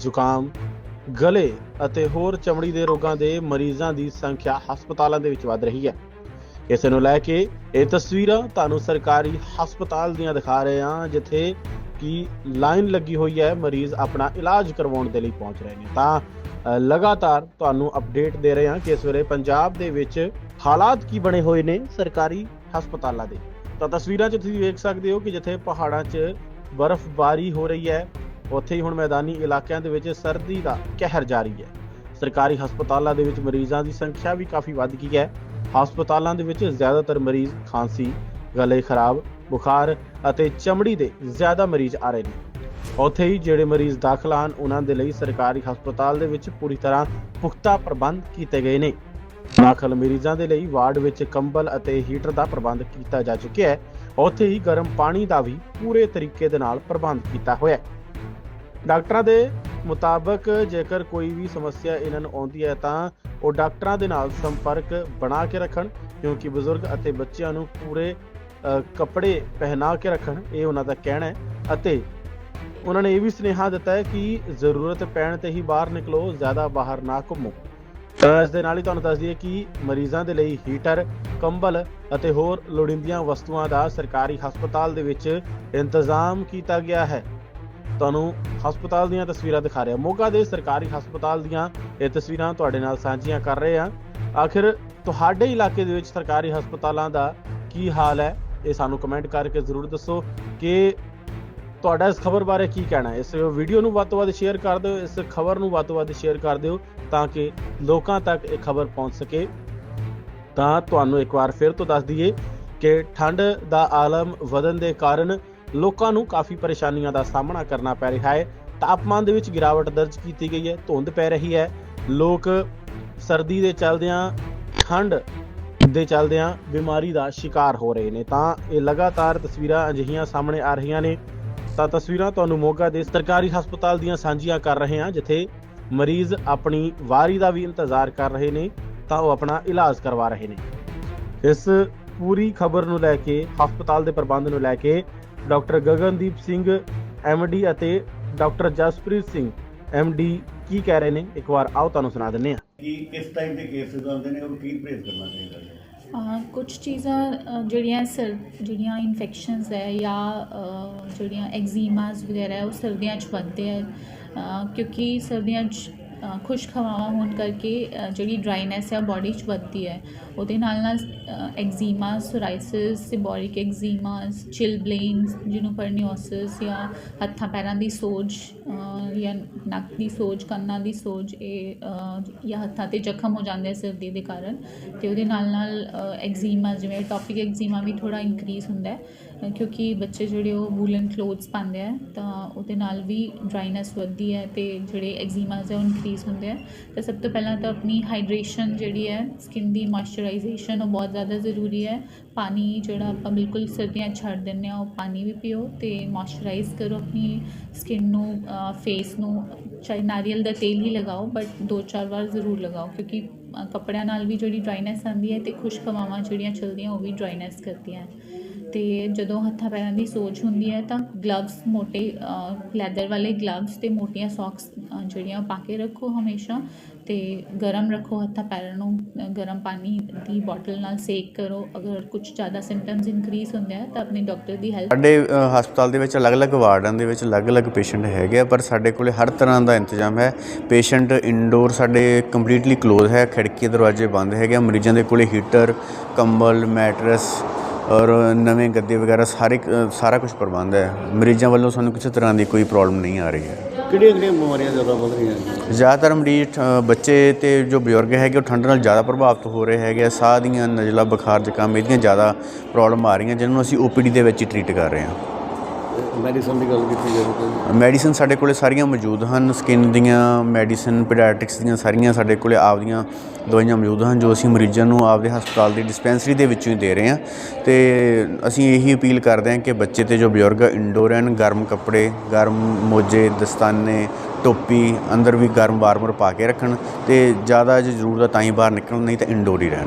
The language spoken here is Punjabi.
ਜ਼ੁਕਾਮ, ਗਲੇ ਅਤੇ ਹੋਰ ਚਮੜੀ ਦੇ ਰੋਗਾਂ ਦੇ ਮਰੀਜ਼ਾਂ ਦੀ ਸੰਖਿਆ ਹਸਪਤਾਲਾਂ ਦੇ ਵਿੱਚ ਵੱਧ ਰਹੀ ਹੈ। ਇਸ ਨੂੰ ਲੈ ਕੇ ਇਹ ਤਸਵੀਰਾਂ ਤੁਹਾਨੂੰ ਸਰਕਾਰੀ ਹਸਪਤਾਲ ਦੀਆਂ ਦਿਖਾ ਰਹੇ ਹਾਂ, ਜਿੱਥੇ ਕਿ ਲਾਈਨ ਲੱਗੀ ਹੋਈ ਹੈ, ਮਰੀਜ਼ ਆਪਣਾ ਇਲਾਜ ਕਰਵਾਉਣ ਦੇ ਲਈ ਪਹੁੰਚ ਰਹੇ ਨੇ। ਤਾਂ ਲਗਾਤਾਰ ਤੁਹਾਨੂੰ ਅਪਡੇਟ ਦੇ ਰਹੇ ਹਾਂ ਕਿ ਇਸ ਵੇਲੇ ਪੰਜਾਬ ਦੇ ਵਿੱਚ ਹਾਲਾਤ ਕੀ ਬਣੇ ਹੋਏ ਨੇ ਸਰਕਾਰੀ ਹਸਪਤਾਲਾਂ ਦੇ। ਤਾਂ ਤਸਵੀਰਾਂ 'ਚ ਤੁਸੀਂ ਵੇਖ ਸਕਦੇ ਹੋ ਕਿ ਜਿੱਥੇ ਪਹਾੜਾਂ 'ਚ ਬਰਫ਼ਬਾਰੀ ਹੋ ਰਹੀ ਹੈ ਉੱਥੇ ਹੀ ਹੁਣ ਮੈਦਾਨੀ ਇਲਾਕਿਆਂ ਦੇ ਵਿੱਚ ਸਰਦੀ ਦਾ ਕਹਿਰ ਜਾਰੀ ਹੈ। ਸਰਕਾਰੀ ਹਸਪਤਾਲਾਂ ਦੇ ਵਿੱਚ ਮਰੀਜ਼ਾਂ ਦੀ ਸੰਖਿਆ ਵੀ ਕਾਫੀ ਵੱਧ ਗਈ ਹੈ। ਹਸਪਤਾਲਾਂ ਦੇ ਵਿੱਚ ਜ਼ਿਆਦਾਤਰ ਮਰੀਜ਼ ਖਾਂਸੀ, ਗਲੇ ਖਰਾਬ, ਬੁਖਾਰ ਅਤੇ ਚਮੜੀ ਦੇ ਜ਼ਿਆਦਾ ਮਰੀਜ਼ ਆ ਰਹੇ ਨੇ। ਉੱਥੇ ਹੀ ਜਿਹੜੇ ਮਰੀਜ਼ ਦਾਖਲ ਹਨ, ਉਹਨਾਂ ਦੇ ਲਈ ਸਰਕਾਰੀ ਹਸਪਤਾਲ ਦੇ ਵਿੱਚ ਪੂਰੀ ਤਰ੍ਹਾਂ ਪੁਖਤਾ ਪ੍ਰਬੰਧ ਕੀਤੇ ਗਏ ਨੇ। ਦਾਖਲ ਮਰੀਜ਼ਾਂ ਦੇ ਲਈ ਵਾਰਡ ਵਿੱਚ ਕੰਬਲ ਅਤੇ ਹੀਟਰ ਦਾ ਪ੍ਰਬੰਧ ਕੀਤਾ ਜਾ ਚੁੱਕਿਆ ਹੈ। ਉੱਥੇ ਹੀ ਗਰਮ ਪਾਣੀ ਦਾ ਵੀ ਪੂਰੇ ਤਰੀਕੇ ਦੇ ਨਾਲ ਪ੍ਰਬੰਧ ਕੀਤਾ ਹੋਇਆ ਹੈ। ਡਾਕਟਰਾਂ ਦੇ ਮੁਤਾਬਕ ਜੇਕਰ ਕੋਈ ਵੀ ਸਮੱਸਿਆ ਇਹਨਾਂ ਨੂੰ ਆਉਂਦੀ ਹੈ ਤਾਂ ਉਹ ਡਾਕਟਰਾਂ ਦੇ ਨਾਲ ਸੰਪਰਕ ਬਣਾ ਕੇ ਰੱਖਣ, ਕਿਉਂਕਿ ਬਜ਼ੁਰਗ ਅਤੇ ਬੱਚਿਆਂ ਨੂੰ ਪੂਰੇ ਕੱਪੜੇ ਪਹਿਨਾ ਕੇ ਰੱਖਣ, ਇਹ ਉਹਨਾਂ ਦਾ ਕਹਿਣਾ ਹੈ। ਅਤੇ ਉਹਨਾਂ ਨੇ ਇਹ ਵੀ ਸੁਨੇਹਾ ਦਿੱਤਾ ਹੈ ਕਿ ਜ਼ਰੂਰਤ ਪੈਣ ਤੇ ਹੀ ਬਾਹਰ ਨਿਕਲੋ, ਜ਼ਿਆਦਾ ਬਾਹਰ ਨਾ ਘੁੰਮੋ। ਤਾਂ ਇਸ ਦੇ ਨਾਲ ਹੀ ਤੁਹਾਨੂੰ ਦੱਸ ਦਈਏ ਕਿ ਮਰੀਜ਼ਾਂ ਦੇ ਲਈ ਹੀਟਰ, ਕੰਬਲ ਅਤੇ ਹੋਰ ਲੋੜੀਂਦੀਆਂ ਵਸਤੂਆਂ ਦਾ ਸਰਕਾਰੀ ਹਸਪਤਾਲ ਦੇ ਵਿੱਚ ਇੰਤਜ਼ਾਮ ਕੀਤਾ ਗਿਆ ਹੈ। ਤੁਹਾਨੂੰ ਹਸਪਤਾਲ ਦੀਆਂ ਤਸਵੀਰਾਂ ਦਿਖਾ ਰਿਹਾ। ਮੋਗਾ ਦੇ ਸਰਕਾਰੀ ਹਸਪਤਾਲ ਦੀਆਂ ਇਹ ਤਸਵੀਰਾਂ ਤੁਹਾਡੇ ਨਾਲ ਸਾਂਝੀਆਂ ਕਰ ਰਹੇ ਹਾਂ। ਆਖਿਰ ਤੁਹਾਡੇ ਇਲਾਕੇ ਦੇ ਵਿੱਚ ਸਰਕਾਰੀ ਹਸਪਤਾਲਾਂ ਦਾ ਕੀ ਹਾਲ ਹੈ? ਇਹ ਸਾਨੂੰ ਕਮੈਂਟ ਕਰਕੇ ਜ਼ਰੂਰ ਦੱਸੋ ਕਿ ਤੁਹਾਡਾ ਇਸ ਖਬਰ ਬਾਰੇ ਕੀ ਕਹਿਣਾ ਹੈ। ਇਸ ਵੀਡੀਓ ਨੂੰ ਵੱਧ ਤੋਂ ਵੱਧ ਸ਼ੇਅਰ ਕਰ ਦਿਓ, ਇਸ ਖਬਰ ਨੂੰ ਵੱਧ ਤੋਂ ਵੱਧ ਸ਼ੇਅਰ ਕਰ ਦਿਓ ਤਾਂ ਕਿ ਲੋਕਾਂ ਤੱਕ ਇਹ ਖਬਰ ਪਹੁੰਚ ਸਕੇ। ਤਾਂ ਤੁਹਾਨੂੰ ਇੱਕ ਵਾਰ ਫਿਰ ਤੋਂ ਦੱਸ ਦਈਏ ਕਿ ਠੰਡ ਦਾ ਆਲਮ ਵਧਣ ਦੇ ਕਾਰਨ ਲੋਕਾਂ ਨੂੰ ਕਾਫੀ ਪਰੇਸ਼ਾਨੀਆਂ ਦਾ ਸਾਹਮਣਾ ਕਰਨਾ ਪੈ ਰਿਹਾ ਹੈ। ਤਾਪਮਾਨ ਦੇ ਵਿੱਚ ਗਿਰਾਵਟ ਦਰਜ ਕੀਤੀ ਗਈ ਹੈ, ਧੁੰਦ ਪੈ ਰਹੀ ਹੈ। ਲੋਕ ਸਰਦੀ ਦੇ ਚਲਦਿਆਂ, ਠੰਡ ਦੇ ਚਲਦਿਆਂ ਬਿਮਾਰੀ ਦਾ ਸ਼ਿਕਾਰ ਹੋ ਰਹੇ ਨੇ। ਤਾਂ ਇਹ ਲਗਾਤਾਰ ਤਸਵੀਰਾਂ ਅਜਿਹੀਆਂ ਸਾਹਮਣੇ ਆ ਰਹੀਆਂ ਨੇ। ਤਾਂ ਤਸਵੀਰਾਂ ਤੁਹਾਨੂੰ ਮੋਗਾ ਦੇ ਸਰਕਾਰੀ ਹਸਪਤਾਲ ਦੀਆਂ ਸਾਂਝੀਆਂ ਕਰ ਰਹੇ ਹਾਂ, ਜਿੱਥੇ ਮਰੀਜ਼ ਆਪਣੀ ਵਾਰੀ ਦਾ ਵੀ ਇੰਤਜ਼ਾਰ ਕਰ ਰਹੇ ਨੇ, ਤਾਂ ਉਹ ਆਪਣਾ ਇਲਾਜ ਕਰਵਾ ਰਹੇ ਨੇ। ਇਸ ਪੂਰੀ ਖਬਰ ਨੂੰ ਲੈ ਕੇ, ਹਸਪਤਾਲ ਦੇ ਪ੍ਰਬੰਧ ਨੂੰ ਲੈ ਕੇ ਡਾਕਟਰ ਗਗਨਦੀਪ ਸਿੰਘ ਡੀ ਅਤੇ ਡਾਕਟਰ ਜਸਪ੍ਰੀਤ ਸਿੰਘ ਡੀ ਕੀ ਕਹਿ ਰਹੇ ਨੇ? ਇੱਕ ਵਾਰ ਆਓ ਤੁਹਾਨੂੰ ਸੁਣਾ ਦਿੰਨੇ ਆ ਕਿ ਕਿਸ ਟਾਈਪ ਦੇ ਕੇਸਿਸ ਆਉਂਦੇ ਨੇ ਔਰ ਕੀ ਪਰਹੇਜ਼ ਕਰਨਾ ਚਾਹੀਦਾ ਹੈ ਕੁਝ ਚੀਜ਼ਾਂ ਜਿਹੜੀਆਂ ਸਰ ਜਿਹੜੀਆਂ ਇਨਫੈਕਸ਼ਨਸ ਹੈ ਜਾਂ ਜਿਹੜੀਆਂ ਐਗਜ਼ੀਮਾਸ ਵਗੈਰਾ ਹੈ ਉਹ ਸਰਦੀਆਂ 'ਚ ਵੱਧਦੇ ਹੈ ਕਿਉਂਕਿ ਸਰਦੀਆਂ 'ਚ ਖੁਸ਼ਕ ਹਵਾਵਾਂ ਹੋਣ ਕਰਕੇ ਜਿਹੜੀ ਡਰਾਈਨੈਸ ਹੈ ਬਾਡੀ 'ਚ ਵੱਧਦੀ ਹੈ। ਉਹਦੇ ਨਾਲ ਨਾਲ ਐਗਜ਼ੀਮਾ ਸੋਰਾਇਸਿਸ ਸਿਬੋਰਿਕ ਐਗਜ਼ੀਮਾਸ ਚਿਲਬਲੇਨਸ ਜਿਹਨੂੰ ਪਰਨੀਓਸਿਸ ਜਾਂ ਹੱਥਾਂ ਪੈਰਾਂ ਦੀ ਸੋਜ ਜਾਂ ਨੱਕ ਦੀ ਸੋਜ, ਕੰਨਾਂ ਦੀ ਸੋਜ, ਇਹ ਜਾਂ ਹੱਥਾਂ ਤੇ ਜ਼ਖਮ ਹੋ ਜਾਂਦੇ ਆ ਸਰਦੀ ਦੇ ਕਾਰਨ। ਤੇ ਉਹਦੇ ਨਾਲ ਨਾਲ ਐਗਜ਼ੀਮਾ ਜਿਵੇਂ ਟੌਪਿਕ ਐਗਜ਼ੀਮਾ ਵੀ ਥੋੜਾ ਇਨਕਰੀਜ਼ ਹੁੰਦਾ ਹੈ। ਕਿਉਂਕਿ ਬੱਚੇ ਜਿਹੜੇ ਉਹ ਵੂਲਨ ਕਲੋਥਸ ਪਾਉਂਦੇ ਆ, ਤਾਂ ਉਹਦੇ ਨਾਲ ਵੀ ਡਰਾਈਨੈਸ ਵੱਧਦੀ ਹੈ ਤੇ ਜਿਹੜੇ ਐਗਜ਼ੀਮਾਸ ਹੈ ਉਹ ਇਨਕਰੀਜ਼ ਹੁੰਦੇ ਆ, ਤਾਂ ਸਭ ਤੋਂ ਪਹਿਲਾਂ ਤਾਂ ਆਪਣੀ ਹਾਈਡਰੇਸ਼ਨ ਜਿਹੜੀ ਹੈ ਸਕਿਨ ਦੀ ਮੋਇਸਚਰਾਈਜੇਸ਼ਨ ਉਹ ਬਹੁਤ ਜ਼ਿਆਦਾ ਜ਼ਰੂਰੀ ਹੈ। ਪਾਣੀ ਜਿਹੜਾ ਆਪਾਂ ਬਿਲਕੁਲ ਸਰਦੀਆਂ ਛੱਡ ਦਿੰਦੇ ਆ ਉਹ ਪਾਣੀ ਵੀ ਪੀਓ ਤੇ ਮੋਇਸਚਰਾਈਜ਼ ਕਰੋ ਆਪਣੀ ਸਕਿਨ ਨੂੰ ਫੇਸ ਨੂੰ, ਚਾਹੇ ਨਾਰੀਅਲ ਦਾ ਤੇਲ ਹੀ ਲਗਾਓ ਬਟ ਦੋ ਚਾਰ ਵਾਰ ਜ਼ਰੂਰ ਲਗਾਓ, ਕਿਉਂਕਿ ਕੱਪੜਿਆਂ ਨਾਲ ਵੀ ਜਿਹੜੀ ਡਰਾਈਨੈਸ ਆਉਂਦੀ ਹੈ ਤੇ ਖੁਸ਼ਕਵਾਵਾਂ ਜਿਹੜੀਆਂ ਚਲਦੀਆਂ ਉਹ ਵੀ ਡਰਾਈਨੈਸ ਕਰਦੀਆਂ ਤੇ ਜਦੋਂ ਹੱਥਾਂ ਪੈਰਾਂ ਦੀ ਸੋਜ ਹੁੰਦੀ ਹੈ ਤਾਂ ਗਲਵਸ ਮੋਟੇ ਲੈਦਰ ਵਾਲੇ ਗਲਵਸ ਤੇ ਮੋਟੀਆਂ ਸੌਕਸ ਜਿਹੜੀਆਂ ਪਾ ਕੇ ਰੱਖੋ ਹਮੇਸ਼ਾ ਤੇ ਗਰਮ ਰੱਖੋ ਹੱਥਾਂ ਪੈਰਾਂ ਨੂੰ ਗਰਮ ਪਾਣੀ ਦੀ ਬੋਟਲ ਨਾਲ ਸੇਕ ਕਰੋ। ਅਗਰ ਕੁਝ ਜ਼ਿਆਦਾ ਸਿੰਪਟਮਸ ਇਨਕਰੀਸ ਹੁੰਦੇ ਆ ਤਾਂ ਆਪਣੇ ਡਾਕਟਰ ਦੀ ਹੈਲਪ ਸਾਡੇ ਹਸਪਤਾਲ ਦੇ ਵਿੱਚ ਅਲੱਗ-ਅਲੱਗ ਵਾਰਡਾਂ ਦੇ ਵਿੱਚ ਅਲੱਗ-ਅਲੱਗ ਪੇਸ਼ੈਂਟ ਹੈਗੇ ਆ, ਪਰ ਸਾਡੇ ਕੋਲੇ ਹਰ ਤਰ੍ਹਾਂ ਦਾ ਇੰਤਜ਼ਾਮ ਹੈ। ਪੇਸ਼ੈਂਟ ਇਨਡੋਰ ਸਾਡੇ ਕੰਪਲੀਟਲੀ ਕਲੋਜ਼ ਹੈ ਖਿੜਕੀ ਦਰਵਾਜ਼ੇ ਬੰਦ ਹੈਗੇ ਆ ਮਰੀਜ਼ਾਂ ਦੇ ਕੋਲੇ ਹੀਟਰ ਕੰਬਲ ਮੈਟਰਸ ਔਰ ਨਵੇਂ ਗੱਦੇ ਵਗੈਰਾ ਸਾਰੇ ਸਾਰਾ ਕੁਝ ਪ੍ਰਬੰਧ ਹੈ। ਮਰੀਜ਼ਾਂ ਵੱਲੋਂ ਸਾਨੂੰ ਕਿਸੇ ਤਰ੍ਹਾਂ ਦੀ ਕੋਈ ਪ੍ਰੋਬਲਮ ਨਹੀਂ ਆ ਰਹੀ ਹੈ। ਕਿਹੜੀਆਂ ਕਿਹੜੀਆਂ ਬਿਮਾਰੀਆਂ ਜ਼ਿਆਦਾ ਵੱਧ ਰਹੀਆਂ ਨੇ? ਜ਼ਿਆਦਾਤਰ ਮਰੀਜ਼ ਬੱਚੇ ਤੇ ਜੋ ਬਜ਼ੁਰਗ ਹੈਗੇ ਉਹ ਠੰਡ ਨਾਲ ਜ਼ਿਆਦਾ ਪ੍ਰਭਾਵਿਤ ਹੋ ਰਹੇ ਹੈਗੇ ਆ। ਸਾਹ ਦੀਆਂ ਨਜ਼ਲਾ ਬੁਖਾਰ ਜ਼ੁਕਾਮ ਇਹਦੀਆਂ ਜ਼ਿਆਦਾ ਪ੍ਰੋਬਲਮ ਆ ਰਹੀਆਂ ਜਿਹਨਾਂ ਨੂੰ ਅਸੀਂ ਓਪੀਡੀ ਦੇ ਵਿੱਚ ਹੀ ਟ੍ਰੀਟ ਕਰ ਰਹੇ ਹਾਂ। ਮੈਡੀਸਨ ਦੀ ਗੱਲ ਕੀਤੀ ਜਾਵੇ ਤਾਂ ਮੈਡੀਸਨ ਸਾਡੇ ਕੋਲੇ ਸਾਰੀਆਂ ਮੌਜੂਦ ਹਨ ਸਕਿਨ ਦੀਆਂ, ਮੈਡੀਸਨ ਪੀਡੀਆਟ੍ਰਿਕਸ ਦੀਆਂ ਸਾਰੀਆਂ ਸਾਡੇ ਕੋਲੇ ਆਪਦੀਆਂ ਦਵਾਈਆਂ ਮੌਜੂਦ ਹਨ ਜੋ ਅਸੀਂ ਮਰੀਜ਼ਾਂ ਨੂੰ ਆਪਦੇ ਹਸਪਤਾਲ ਦੀ ਡਿਸਪੈਂਸਰੀ ਦੇ ਵਿੱਚੋਂ ਹੀ ਦੇ ਰਹੇ ਹਾਂ। ਤੇ ਅਸੀਂ ਇਹੀ ਅਪੀਲ ਕਰਦੇ ਹਾਂ ਕਿ ਬੱਚੇ ਤੇ ਜੋ ਬਜ਼ੁਰਗ ਇੰਡੋਰ ਰਹਿਣ, ਗਰਮ ਕੱਪੜੇ, ਗਰਮ ਮੋਜੇ, ਦਸਤਾਨੇ, ਟੋਪੀ, ਅੰਦਰ ਵੀ ਗਰਮ ਵਾਰਮਰ ਪਾ ਕੇ ਰੱਖਣ ਤੇ ਜ਼ਿਆਦਾ ਜੇ ਜ਼ਰੂਰਤ ਤਾਂ ਹੀ ਬਾਹਰ ਨਿਕਲਣ, ਨਹੀਂ ਤਾਂ ਇੰਡੋਰ ਹੀ ਰਹਿਣ।